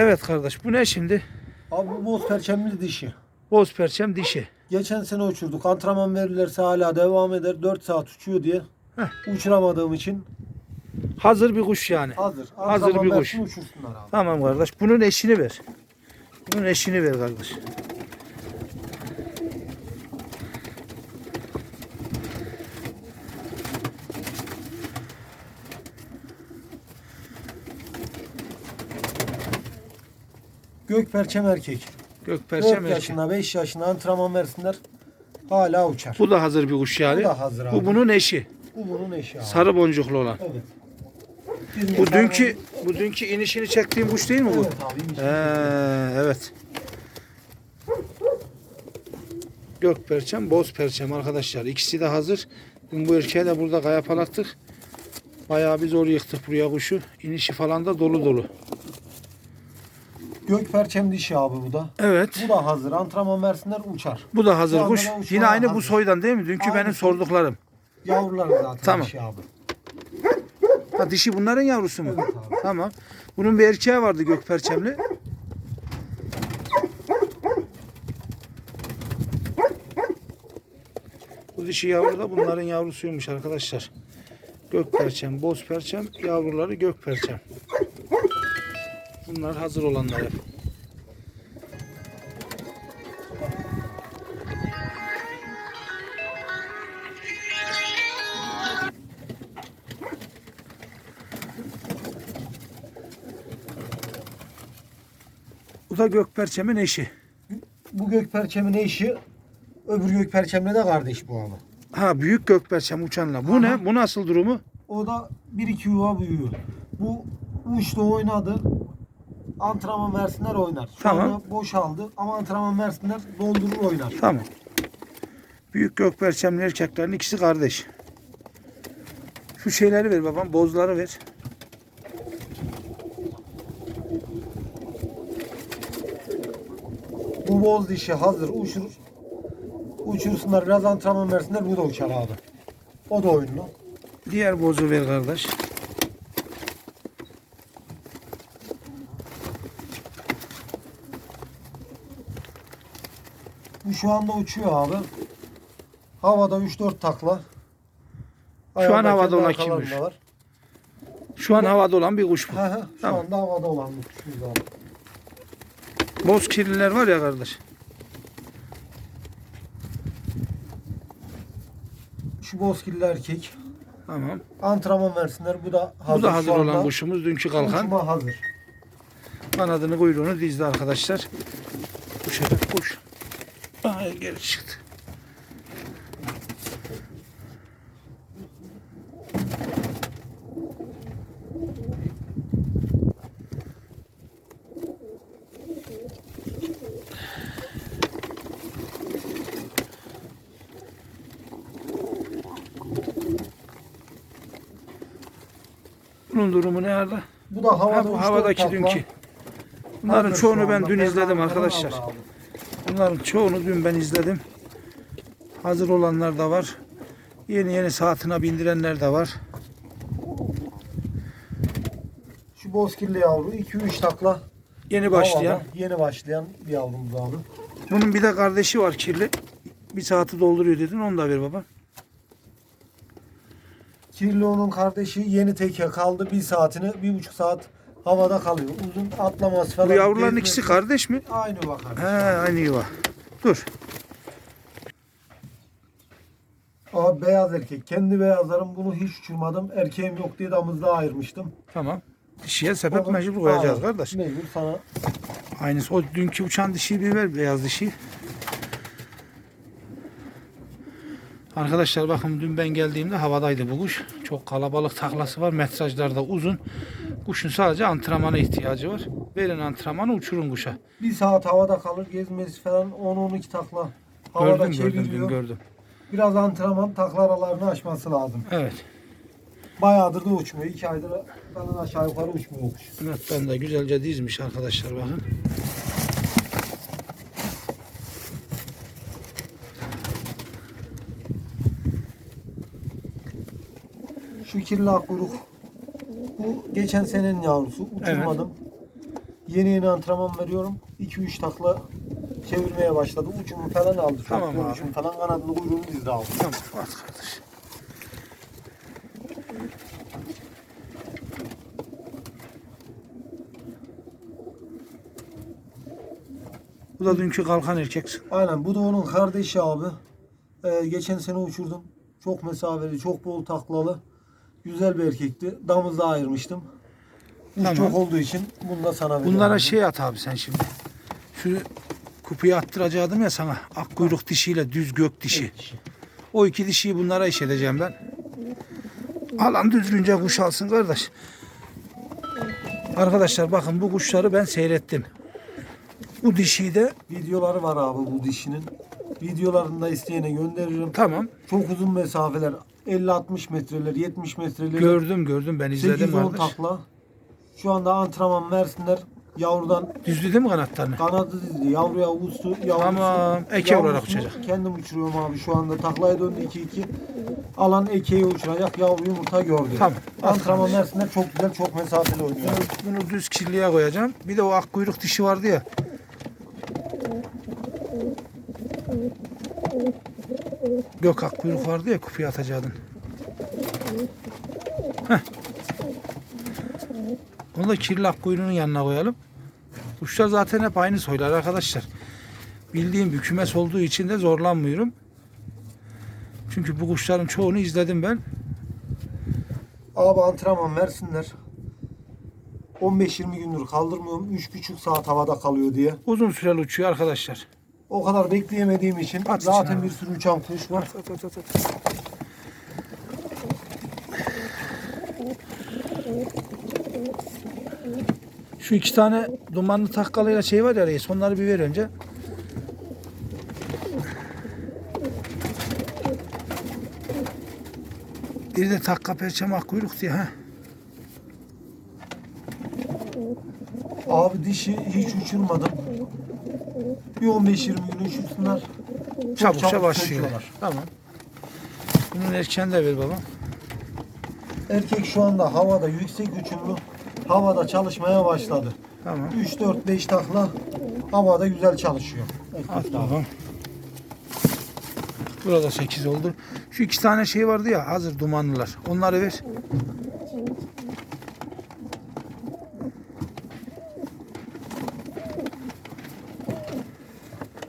Evet kardeş bu ne şimdi? Abi bu boz perçemli dişi. Boz perçem dişi. Geçen sene uçurduk. Antrenman verirlerse hala devam eder. 4 saat uçuyor diye. Uçuramadığım için Hazır bir kuş yani. hazır. Hazır bir kuş. uçursunlar abi. Tamam kardeş. Bunun eşini ver. Bunun eşini ver kardeş. Gök perçem erkek. Gök 4 perçem erkek. yaşında 5 yaşında antrenman versinler. Hala uçar. Bu da hazır bir kuş yani. Bu da hazır abi. Bu bunun eşi. Bu bunun eşi abi. Sarı boncuklu olan. Evet. Bizim Bu sarı- dünkü bu dünkü inişini çektiğim kuş değil mi bu? Evet abi. inmiş. Ee, evet. Gök perçem, boz perçem arkadaşlar. İkisi de hazır. Dün bu erkeğe de burada kaya palattık. Bayağı bir zor yıktık buraya kuşu. İnişi falan da dolu dolu. Gök perçem dişi abi bu da. Evet. Bu da hazır. Antrenman versinler uçar. Bu da hazır anda kuş. da Yine aynı bu hazır. soydan değil mi? Dünkü Aynı benim soy. sorduklarım. Yavruları zaten Tamam. dişi abi. Ha dişi bunların yavrusu mu? Evet abi. Tamam. Bunun bir erkeği vardı gök perçemli. Bu dişi yavru da bunların yavrusuymuş arkadaşlar. Gök perçem, boz perçem, yavruları gök perçem. Bunlar hazır olanlar hep. Da gök perçemin eşi. Bu gök perçemin eşi öbür gök perçemle de kardeş bu abi. Ha büyük gök perçem uçanla. Bu ne? Bu nasıl durumu? O da 1-2 yuva büyüyor. Bu uçtu oynadı. Antrenman versinler oynar. Şu Tamam. anda boşaldı ama antrenman versinler doldurur oynar. Tamam. Büyük gökperçemli erkeklerin ikisi kardeş. Şu şeyleri ver babam. Bozları ver. Bu boz dişi hazır uçurur. Uçursunlar biraz antrenman versinler bu da uçar abi. O da oyunlu. Diğer bozu ver kardeş. Bu şu anda uçuyor abi. Havada 3-4 takla. an Ayağında havada olan kimmiş? Var. Şu an havada olan bir kuş bu. Şu Tamam. anda havada olan bir kuşumuz abi. Boz kirliler var ya kardeş. Şu bozkirli erkek. Tamam. Antrenman versinler. Bu da hazır. Bu da hazır olan kuşumuz. Dünkü kalkan. Uçuma hazır. Kanadını kuyruğunu dizdi arkadaşlar. Kuş hedef kuş. Ay geri çıktı. Bunun durumu ne Arda? Bu da havada Ha, bu havadaki takla. dünkü. Bunların Hazır çoğunu ben dün izledim arkadaşlar. Bunların çoğunu dün ben izledim. Hazır olanlar da var. Yeni yeni saatine bindirenler de var. Şu bozkirli yavru 2-3 takla. Yeni başlayan. havada. Yeni başlayan bir yavrumuz abi. Bunun bir de kardeşi var kirli. Bir saati dolduruyor dedin onu da ver baba. Kirli onun kardeşi yeni teke kaldı. Bir saatini, bir buçuk saat havada kalıyor. Uzun atlaması falan. Bu yavruların gezmesi- ikisi kardeş mi? Aynı bakar. He aynı yuva. Dur. Abi beyaz erkek. Kendi beyazlarım bunu hiç uçurmadım. Erkeğim yok diye damızda ayırmıştım. Tamam. Dişiye sepet Onu- mecbur koyacağız kardeş. Mecbur sana. Aynısı. O dünkü uçan dişiyi bir ver beyaz dişiyi. Arkadaşlar bakın dün ben geldiğimde havadaydı bu kuş. Çok kalabalık taklası var. Metrajlar da uzun. Kuşun sadece antrenmana ihtiyacı var. Verin antrenmanı uçurun kuşa. Bir saat havada kalır. Gezmesi falan 10-12 takla. Havada Gördüm gördüm dün çeviriyor. gördüm. Biraz antrenman takla aralarını aşması lazım. Evet. Bayağıdır da uçmuyor. 2 aydır falan aşağı yukarı uçmuyor kuş. Kanattan da güzelce dizmiş arkadaşlar bakın. Şu kirli akkuyruk. Bu geçen senenin yavrusu. Uçurmadım. Yeni yeni antrenman veriyorum. 2-3 takla çevirmeye başladı. Ucunu falan aldı. Tamam abi. Ucunu falan kanadını kuyruğunu dizdi aldı. Tamam at kardeş. Bu da dünkü kalkan erkeksin. Aynen bu da onun kardeşi abi. Ee, geçen sene uçurdum. Çok mesafeli, çok bol taklalı. Güzel bir erkekti. Damızda ayırmıştım. Tamam. çok olduğu için bunu da sana veriyorum. Bunlara şey at abi sen şimdi. Şu kupuyu attıracaktım ya sana. Ak kuyruk dişiyle düz gök dişi. O iki dişiyi bunlara iş edeceğim ben. Alan düzgünce kuş alsın kardeş. Arkadaşlar bakın bu kuşları ben seyrettim. Bu dişiyi de Videoları var abi bu dişinin. Videolarını da isteyene gönderirim. tamam Çok uzun mesafeler. 50-60 metreler, 70 metreler. gördüm gördüm ben izledim 8-10 kardeş. takla. Şu anda antrenman versinler. Yavrudan Düzdü değil mi kanatlarını? kanadı dizdi. Yavruya uçtu. Yavrusu, Tamam, eke olarak uçacak. Kendim uçuruyorum abi şu anda. Taklaya döndü 2-2. Alan ekeyi uçuracak. Yavru yumurta gördü. Tamam. Antrenman versinler. Çok güzel, çok mesafeli oynuyor. Bunu düz kirliye koyacağım. Bir de o ak kuyruk dişi vardı ya. Gök ak kuyruk vardı ya kupuya atacaktın. Heh. Onu da kirli ak kuyruğunun yanına koyalım. Kuşlar zaten hep aynı soylar arkadaşlar. Bildiğim bir kümes olduğu için de zorlanmıyorum. Çünkü bu kuşların çoğunu izledim ben. Abi antrenman versinler. 15-20 gündür kaldırmıyorum. 3,5 saat havada kalıyor diye. Uzun süreli uçuyor arkadaşlar. O kadar bekleyemediğim için At zaten içine bir sürü uçan kuş var. Şu iki tane dumanlı takkalıyla şey var ya reis onları bir ver önce. Bir de takka perçem ak kuyruk diye ha. Abi dişi hiç uçurmadım. Bir 15-20 gün uçursunlar. Çabukça çabuk başlıyor. söküyorlar. Tamam. Bunun erken de ver baba. Erkek şu anda havada yüksek uçumlu. Havada çalışmaya başladı. Tamam. 3-4-5 takla havada güzel çalışıyor. At Erkek de abi. bakalım. Burada 8 oldu. Şu iki tane şey vardı ya hazır dumanlılar. Onları ver.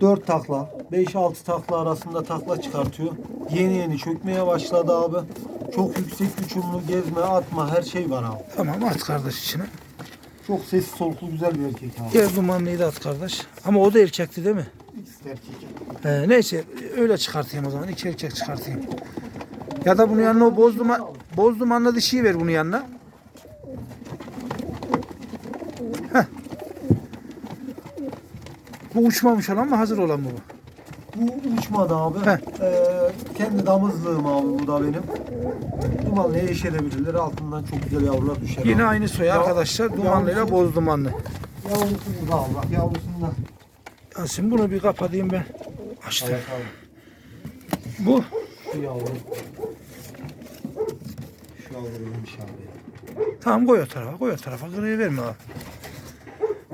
Dört takla, 5-6 takla arasında takla çıkartıyor. Yeni yeni çökmeye başladı abi. Çok yüksek uçumlu gezme, atma her şey var abi. Tamam at kardeş içine. Çok sessiz soluklu güzel bir erkek abi. Diğer dumanlıyı da at kardeş. Ama o da erkekti değil mi? İkisi de erkek. Ee, neyse öyle çıkartayım o zaman. İki erkek çıkartayım. Ya da bunun yanına o boz duman, boz dumanlı dişiyi ver bunun yanına. Heh. Bu uçmamış olan mı hazır olan mı bu? Bu uçmadı abi. Heh. Ee, kendi damızlığım abi bu da benim. Dumanlı eşelebilirler. Altından çok güzel yavrular düşer Yine abi. aynı soy arkadaşlar. Dumanlıyla yavrusu- boz dumanlı. Yavrusu burada abi. Bak yavrusunda. Ya şimdi bunu bir kapatayım ben. Açtım. Abi. Bu Şu yavru. Şu yavru iyiymiş abi. tamam koy o tarafa. Koy o tarafa. Kırıyı verme abi.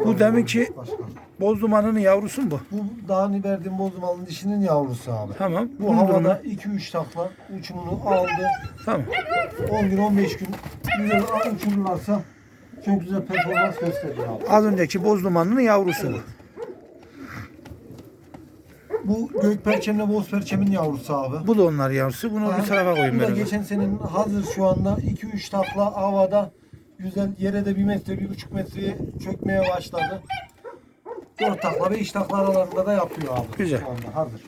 Bu deminki Başka. Boz dumanının yavrusu mu bu? Bu daha ni verdiğim bozdumanın dişinin yavrusu abi. Tamam. Bu Bunun havada durumu- 2-3 takla uçumunu aldı. Tamam. 10 gün 15 gün güzel uçururlarsa çok güzel performans gösteriyor abi. Az önceki boz dumanının yavrusu bu. Bu gök perçemle boz perçemin yavrusu abi. Bu da onlar yavrusu. Bunu bir tarafa koyayım Bu da geçen senenin hazır şu anda 2-3 takla havada güzel yere de 1 metre 1,5 metreye çökmeye başladı. 4 takla 5 takla aralarında da yapıyor abi. Güzel. Şu anda hazır.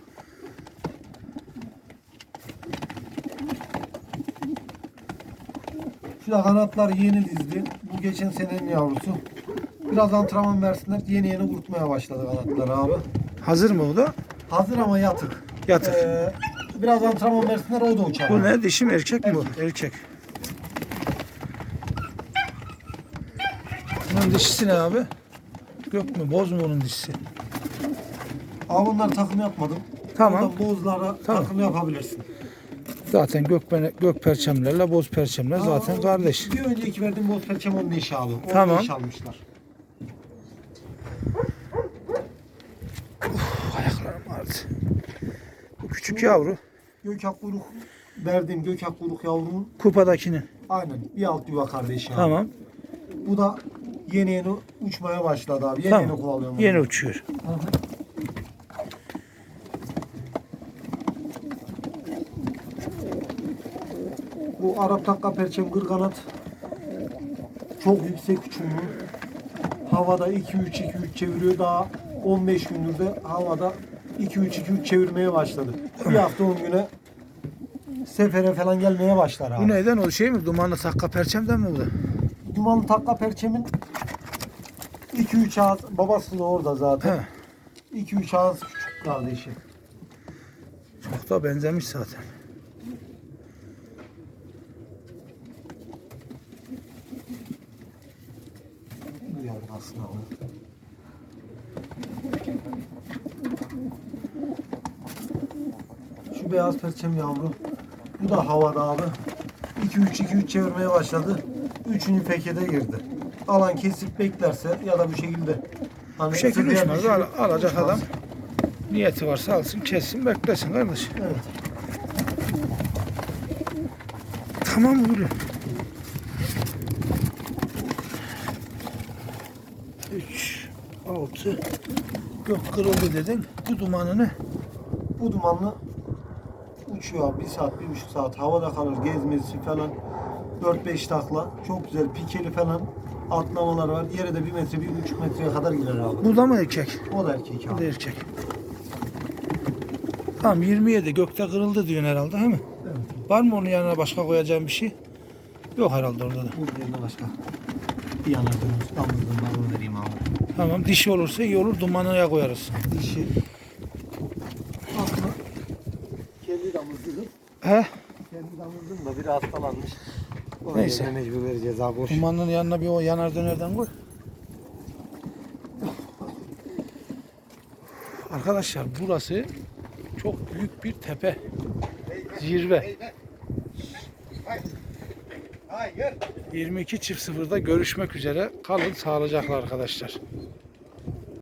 Şu da kanatlar yeni dizdi. Bu geçen senenin yavrusu. Biraz antrenman versinler. Yeni yeni kurtmaya başladı kanatlar abi. Hazır mı bu da? Hazır ama yatık. Yatık. Ee, biraz antrenman versinler o da uçar. Bu ne? Dişi mi erkek mi bu? Erkek. Bunun dişisi ne abi? Yok mu? Boz mu bunun dişisi? Abi bunlar takım yapmadım. Tamam. Buradan bozlara Tamam. takım yapabilirsin. Zaten gök, gök perçemlerle boz perçemler zaten Aa, kardeş. Bir önceki verdiğim boz perçem onun eşi abi. Onun Tamam. eşi almışlar. Uf, ayaklarım ağrıdı. Bu küçük yavru. Gökhan kuyruk verdiğim Gökhan kuyruk yavrunun Kupadakinin. aynen bir alt yuva kardeşi. abi. Tamam. Bu da yeni yeni uçmaya başladı abi. Yeni yeni Tamam. kovalıyorum. onu. Yeni uçuyor. Hı hı. Bu Arap takka perçem kırganat çok yüksek uçumlu. Havada 2-3-2-3 çeviriyor. Daha 15 gündür de havada 2-3-2-3 çevirmeye başladı. Bir hafta 10 güne sefere falan gelmeye başlar abi. Bu neyden o şey mi? Dumanlı takka perçemden mi bu da? Dumanlı takka perçemin 2-3 ağız babası da orada zaten. He. 2-3 ağız küçük kardeşi. Çok da benzemiş zaten. Yavru aslında o. Şu beyaz perçem yavru. Bu da havada abi. 2-3-2-3 çevirmeye başladı. Üçüncü pekete girdi. Alan kesip beklerse ya da bu şekilde. Hani Bu şekil sıkıya uçmaz. Al- alacak uçmaz. adam. Niyeti varsa alsın, kessin, beklesin kardeş. Evet. Tamam gülüm? 3, 6, gök kırıldı dedin. Bu dumanını Bu dumanlı uçuyor abi. Bir saat, bir buçuk saat havada kalır. Gezmesi falan. 4-5 takla. Çok güzel pikeli falan atlamalar var. Yere de bir metre, bir buçuk metreye kadar girer abi. bu da mı erkek? O da erkek Bu da abi. erkek. Tamam 27 gökte kırıldı diyorsun herhalde değil mi? Evet. Var mı onun yanına başka koyacağım bir şey? Yok herhalde orada da. Bunun yerine başka bir yana var onu vereyim abi. Tamam dişi olursa iyi olur dumanına koyarız. Dişi. Aslında kendi damızlığım. He? Kendi damızlığım da biri hastalanmış. Neyse. yerine mecbur vereceğiz abi. Boş. Dumanın yanına bir o yanar dönerden koy. Arkadaşlar burası çok büyük bir tepe. Zirve. 22 çift sıfırda görüşmek üzere. Kalın sağlıcakla arkadaşlar.